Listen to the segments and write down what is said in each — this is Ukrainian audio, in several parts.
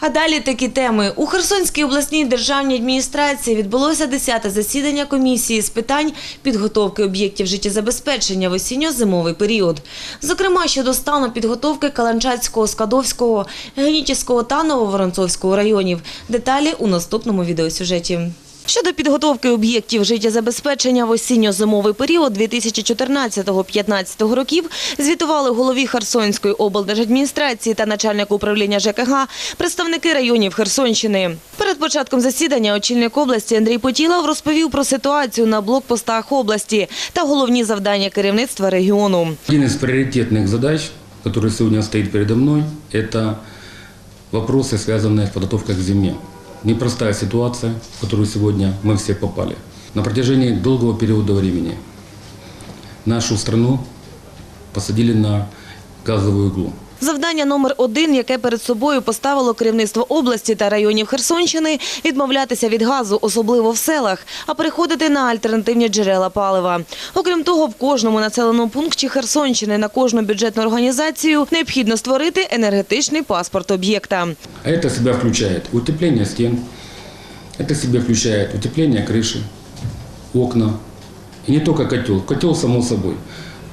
А далі такі теми. У Херсонській обласній державній адміністрації відбулося 10-те засідання комісії з питань підготовки об'єктів життєзабезпечення в осінньо-зимовий період. Зокрема, щодо стану підготовки Каланчацького, Скадовського, Генітівського та Нововоронцовського районів. Деталі у наступному відеосюжеті. Щодо підготовки об'єктів життєзабезпечення в осінньо-зимовий період 2014-2015 років звітували голові Херсонської облдержадміністрації та начальник управління ЖКГ, представники районів Херсонщини. Перед початком засідання очільник області Андрій Потілов розповів про ситуацію на блокпостах області та головні завдання керівництва регіону. Один из приоритетных задач, который сегодня стоит передо мной, это вопросы, связанные с подготовкой к зиме. Непростая ситуация, в которую сегодня мы все попали. На протяжении долгого периода времени нашу страну посадили на газовую иглу. Завдання номер один, яке перед собою поставило керівництво області та районів Херсонщини – відмовлятися від газу, особливо в селах, а переходити на альтернативні джерела палива. Окрім того, в кожному населеному пункті Херсонщини на кожну бюджетну організацію необхідно створити енергетичний паспорт об'єкта. А это в себя включает утепление стен, это в себя включает утепление крыши, окна. И не только котел. Котел, само собой.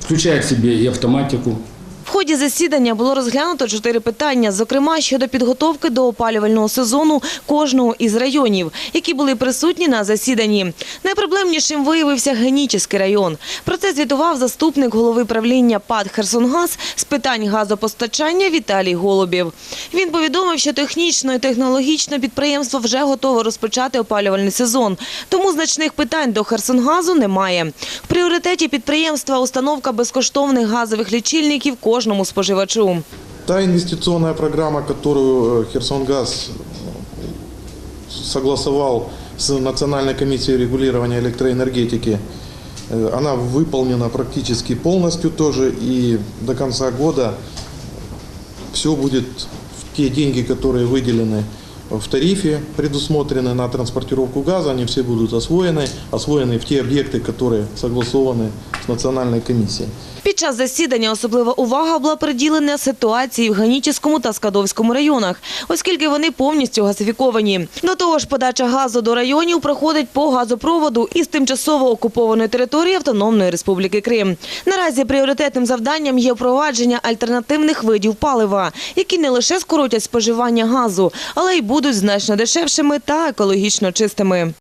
Включает в себе и автоматику, В ході засідання було розглянуто чотири питання, зокрема щодо підготовки до опалювального сезону кожного із районів, які були присутні на засіданні. Найпроблемнішим виявився Генічеський район. Про це звітував заступник голови правління ПАД «Херсонгаз» з питань газопостачання Віталій Голубів. Він повідомив, що технічно і технологічно підприємство вже готове розпочати опалювальний сезон, тому значних питань до «Херсонгазу» немає. В пріоритеті підприємства установка безкоштовних газових лічильників кожному споживачу. Та инвестиционная программа, которую Херсонгаз согласовал с Национальной комиссией регулирования электроэнергетики, она выполнена практически полностью тоже, и до конца года все будет в те деньги, которые выделены в тарифе, предусмотрены на транспортировку газа, они все будут освоены, освоены в те объекты, которые согласованы с Национальной комиссией. Під час засідання особлива увага була приділена ситуації в Ганічівському та Скадовському районах, оскільки вони повністю газифіковані. До того ж, подача газу до районів проходить по газопроводу із тимчасово окупованої території Автономної Республіки Крим. Наразі пріоритетним завданням є впровадження альтернативних видів палива, які не лише скоротять споживання газу, але й будуть значно дешевшими та екологічно чистими.